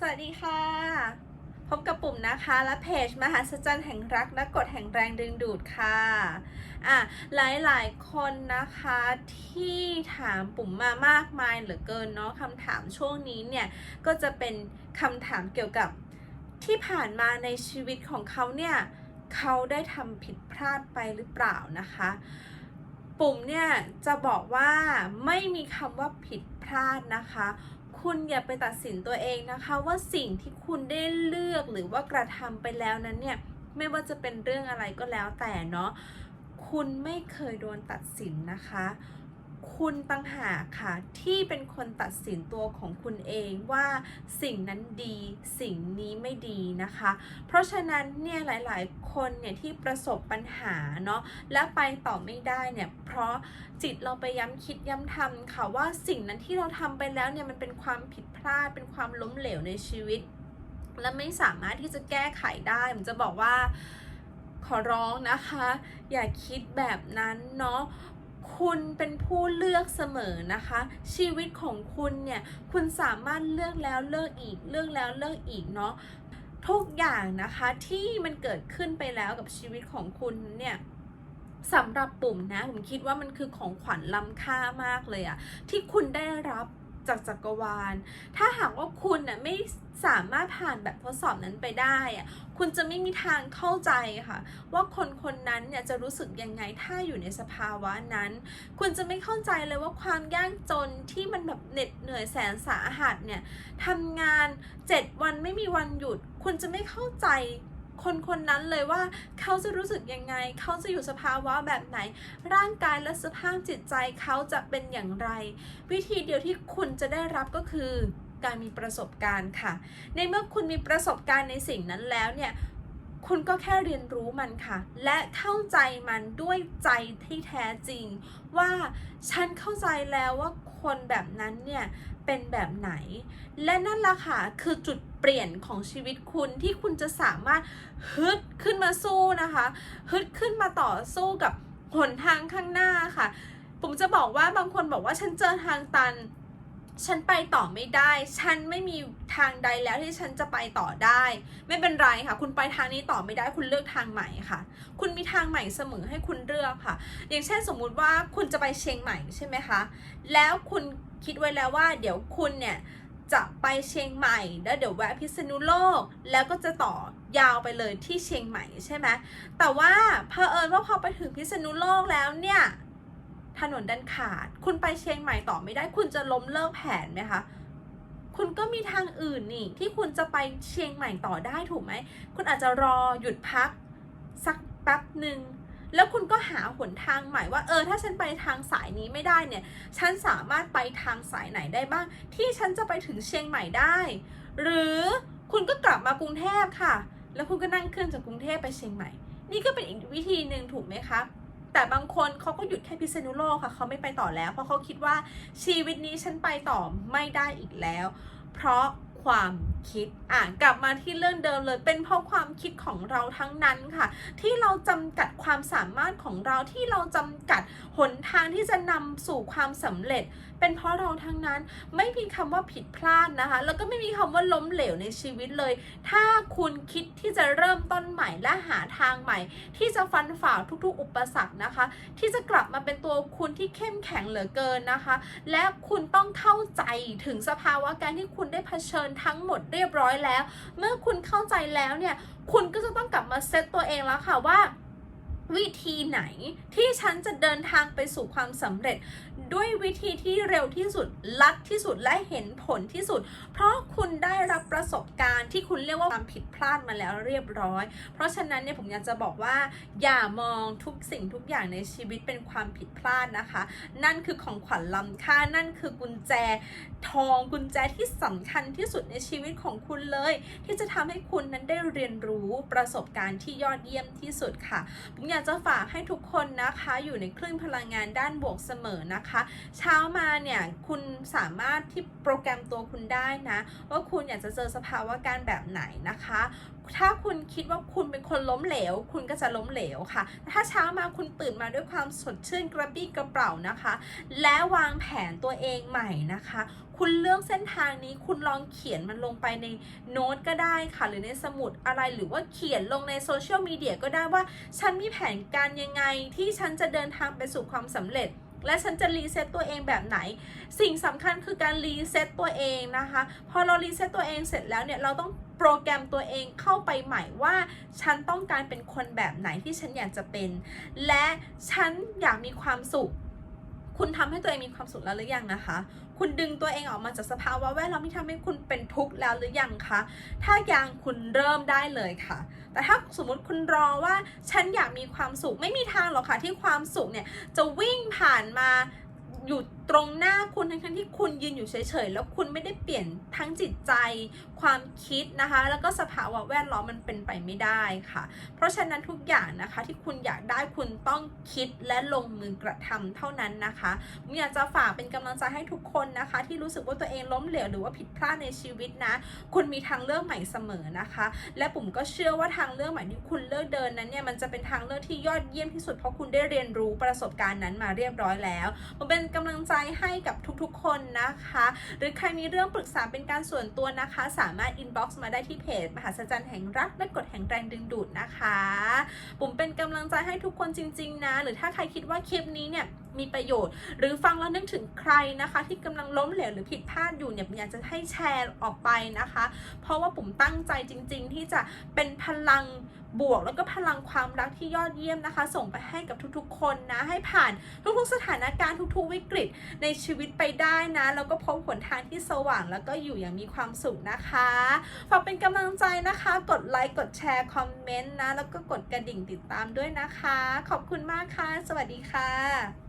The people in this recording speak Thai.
สวัสดีค่ะ พบกับปุ่มนะคะและเพจมหัศจรรย์แห่งรักและกฎแห่งแรงดึงดูดค่ะอะหลายๆคนนะคะที่ถามปุ่มมามากมายเหลือเกินเนาะคำถามช่วงนี้เนี่ยก็จะเป็นคำถามเกี่ยวกับที่ผ่านมาในชีวิตของเขาเนี่ยเขาได้ทำผิดพลาดไปหรือเปล่านะคะ ปุ่มเนี่ยจะบอกว่าไม่มีคำว่าผิดพลาดนะคะ คุณอย่าไปตัดสินตัวเองนะคะ ว่าสิ่งที่คุณได้เลือกหรือว่ากระทำไปแล้วนั้นเนี่ยไม่ว่าจะเป็นเรื่องอะไรก็แล้วแต่เนาะคุณไม่เคยโดนตัดสินนะคะ คุณตั้งหากค่ะ ที่เป็นคนตัดสินตัวของคุณเองว่าสิ่งนั้นดีสิ่งนี้ไม่ดีนะคะ เพราะฉะนั้นเนี่ยหลายๆ คนเนี่ยที่ประสบปัญหาเนาะและไปต่อไม่ได้เนี่ยเพราะจิตเราไปย้ำคิดย้ำทำค่ะว่าสิ่งนั้นที่เราทำไปแล้วเนี่ยมันเป็นความผิดพลาดเป็นความล้มเหลวในชีวิต และไม่สามารถที่จะแก้ไขได้ผมจะบอกว่าขอร้องนะคะ อย่าคิดแบบนั้นเนาะ คุณเป็นผู้เลือกเสมอนะคะ ชีวิตของคุณเนี่ย คุณสามารถเลือกแล้วเลือกอีก เลือกแล้วเลือกอีกเนาะทุกอย่างนะคะที่มันเกิดขึ้นไปแล้วกับชีวิตของคุณเนี่ยสำหรับปุ่มนะ ผมคิดว่ามันคือของขวัญล้ำค่ามากเลยอะที่คุณได้รับ จากจักรวาล ถ้าหากว่าคุณน่ะไม่สามารถผ่านแบบทดสอบนั้นไปได้อะคุณจะไม่มีทางเข้าใจค่ะ ว่าคนคนนั้นเนี่ยจะรู้สึกยังไงถ้าอยู่ในสภาวะนั้น คุณจะไม่เข้าใจเลยว่าความยากจนที่มันแบบเหน็ดเหนื่อยแสนสาหัสเนี่ยทำงาน 7 วันไม่มีวันหยุด คุณจะไม่เข้าใจ คนคนนั้นเลยว่าเขาจะรู้สึกยังไง เขาจะอยู่สภาวะแบบไหน ร่างกายและสภาพจิตใจเขาจะเป็นอย่างไร วิธีเดียวที่คุณจะได้รับก็คือการมีประสบการณ์ค่ะ ในเมื่อคุณมีประสบการณ์ในสิ่งนั้นแล้วเนี่ย คุณก็แค่เรียนรู้มันค่ะ และเข้าใจมันด้วยใจที่แท้จริง ว่าฉันเข้าใจแล้วว่าคนแบบนั้นเนี่ยเป็นแบบไหน และนั่นล่ะค่ะคือจุดเปลี่ยนของชีวิตคุณที่คุณจะสามารถฮึดขึ้นมาสู้นะคะฮึดขึ้นมาต่อสู้กับหนทางข้างหน้าค่ะ ผมจะบอกว่าบางคนบอกว่าฉันเจอทางตัน ฉันไปต่อไม่ได้ ฉันไม่มีทางใดแล้วที่ฉันจะไปต่อได้ ไม่เป็นไรค่ะ คุณไปทางนี้ต่อไม่ได้ คุณเลือกทางใหม่ค่ะ คุณมีทางใหม่เสมอให้คุณเลือกค่ะ อย่างเช่นสมมุติว่าคุณจะไปเชียงใหม่ใช่ไหมคะ แล้วคุณคิดไว้แล้วว่า เดี๋ยวคุณเนี่ยจะไปเชียงใหม่ แล้วเดี๋ยวแวะพิษณุโลก แล้วก็จะต่อยาวไปเลยที่เชียงใหม่ใช่ไหมแต่ว่าเผอิญว่าพอไปถึงพิษณุโลกแล้วเนี่ย ถนนดันขาด คุณไปเชียงใหม่ต่อไม่ได้ คุณจะล้มเลิกแผนไหมคะคุณก็มีทางอื่นนี่ที่คุณจะไปเชียงใหม่ต่อได้ถูกไหม คุณอาจจะรอหยุดพักสักแป๊บหนึ่งแล้วคุณก็หาหนทางใหม่ว่าเออถ้าฉันไปทางสายนี้ไม่ได้เนี่ย ฉันสามารถไปทางสายไหนได้บ้าง ที่ฉันจะไปถึงเชียงใหม่ได้ หรือคุณก็กลับมากรุงเทพค่ะ แล้วคุณก็นั่งเครื่องจากกรุงเทพไปเชียงใหม่ นี่ก็เป็นอีกวิธีหนึ่งถูกไหมคะ แต่บางคนเขาก็หยุดแค่พิษณุโลกค่ะเขาไม่ไปต่อแล้ว เพราะเขาคิดว่าชีวิตนี้ฉันไปต่อไม่ได้อีกแล้ว เพราะความคิดอะกลับมาที่เรื่องเดิมเลย เป็นเพราะความคิดของเราทั้งนั้นค่ะ ที่เราจำกัดความสามารถของเราที่เราจำกัดหนทางที่จะนำสู่ความสำเร็จเป็นเพราะเราทั้งนั้นไม่มีคำว่าผิดพลาดนะคะ แล้วก็ไม่มีคำว่าล้มเหลวในชีวิตเลย ถ้าคุณคิดที่จะเริ่มต้นใหม่และหาทางใหม่ ที่จะฟันฝ่าทุกๆ อุปสรรคนะคะ ที่จะกลับมาเป็นตัวคุณที่เข้มแข็งเหลือเกินนะคะ และคุณต้องเข้าใจถึงสภาวะการที่คุณได้เผชิญทั้งหมดเรียบร้อยแล้ว เมื่อคุณเข้าใจแล้วเนี่ยคุณก็จะต้องกลับมาเซตตัวเองแล้วค่ะว่า วิธีไหนที่ฉันจะเดินทางไปสู่ความสำเร็จ ด้วยวิธีที่เร็วที่สุดลัดที่สุดและเห็นผลที่สุด เพราะคุณได้รับประสบการณ์ที่คุณเรียกว่าความผิดพลาดมาแล้วเรียบร้อย เพราะฉะนั้นเนี่ยผมอยากจะบอกว่า อย่ามองทุกสิ่งทุกอย่างในชีวิตเป็นความผิดพลาดนะคะ นั่นคือของขวัญล้ำค่านั่นคือกุญแจทองกุญแจที่สำคัญที่สุดในชีวิตของคุณเลย ที่จะทำให้คุณนั้นได้เรียนรู้ประสบการณ์ที่ยอดเยี่ยมที่สุดค่ะผมอยากากจะฝากให้ทุกคนนะคะอยู่ในคลื่นพลังงานด้านบวกเสมอนะคะ เช้ามาเนี่ยคุณสามารถที่โปรแกรมตัวคุณได้นะ ว่าคุณอยากจะเจอสภาวะการแบบไหนนะคะ ถ้าคุณคิดว่าคุณเป็นคนล้มเหลว คุณก็จะล้มเหลวค่ะ ถ้าเช้ามาคุณตื่นมาด้วยความสดชื่นกระปี้กระเป๋านะคะ และวางแผนตัวเองใหม่นะคะ คุณเลือกเส้นทางนี้คุณลองเขียนมันลงไปในโน้ตก็ได้ค่ะ หรือในสมุดอะไรหรือว่าเขียนลงในโซเชียลมีเดียก็ได้ว่า ฉันมีแผนการยังไงที่ฉันจะเดินทางไปสู่ความสำเร็จ และฉันจะรีเซ็ตตัวเองแบบไหน สิ่งสำคัญคือการรีเซ็ตตัวเองนะคะ พอเรารีเซ็ตตัวเองเสร็จแล้วเนี่ยเราต้องโปรแกรมตัวเองเข้าไปใหม่ว่า ฉันต้องการเป็นคนแบบไหนที่ฉันอยากจะเป็น และฉันอยากมีความสุข คุณทำให้ตัวเองมีความสุขแล้วหรือยังนะคะ คุณดึงตัวเองออกมาจากสภาวะแวดล้อมที่ทำให้คุณเป็นทุกข์แล้วหรือยังคะ ถ้ายังคุณเริ่มได้เลยค่ะ แต่ถ้าสมมติคุณรอว่าฉันอยากมีความสุขไม่มีทางหรอกค่ะที่ความสุขเนี่ยจะวิ่งผ่านมาอยู่ ตรงหน้าคุณทั้งที่คุณยืนอยู่เฉยๆ แล้วคุณไม่ได้เปลี่ยนทั้งจิตใจ ความคิดนะคะ แล้วก็สภาวะแวดล้อมมันเป็นไปไม่ได้ค่ะ เพราะฉะนั้นทุกอย่างนะคะที่คุณอยากได้คุณต้องคิดและลงมือกระทำเท่านั้นนะคะผมอยากจะฝากเป็นกำลังใจให้ทุกคนนะคะ ที่รู้สึกว่าตัวเองล้มเหลวหรือว่าผิดพลาดในชีวิตนะ คุณมีทางเลือกใหม่เสมอนะคะ และผมก็เชื่อว่าทางเลือกใหม่ที่คุณเลือกเดินนั้นเนี่ยมันจะเป็นทางเลือกที่ยอดเยี่ยมที่สุดเพราะคุณได้เรียนรู้ประสบการณ์นั้นมาเรียบร้อยแล้วผมเป็นกำลังใจให้กับทุกๆ คนนะคะ หรือใครมีเรื่องปรึกษาเป็นการส่วนตัวนะคะ สามารถ inbox มาได้ที่เพจ มหาสจรรย์แห่งรักและกฎแห่งแรงดึงดูดนะคะผมเป็นกำลังใจให้ทุกคนจริง ๆ นะ หรือถ้าใครคิดว่าคลิปนี้เนี่ยมีประโยชน์ หรือฟังแล้วนึกถึงใครนะคะ ที่กำลังล้มเหลวหรือผิดพลาดอยู่เนี่ยอยากจะให้แชร์ออกไปนะคะ เพราะว่าผมตั้งใจจริง ๆ ที่จะเป็นพลัง บวก แล้วก็พลังความรักที่ยอดเยี่ยมนะคะ ส่งไปให้กับทุกๆ คนนะ ให้ผ่านทุกๆ สถานการณ์ทุกๆ วิกฤตในชีวิตไปได้นะ แล้วก็พบหนทางที่สว่าง แล้วก็อยู่อย่างมีความสุขนะคะฝากเป็นกำลังใจนะคะ กดไลค์ กดแชร์ คอมเมนต์นะ แล้วก็กดกระดิ่งติดตามด้วยนะคะ ขอบคุณมากค่ะ สวัสดีค่ะ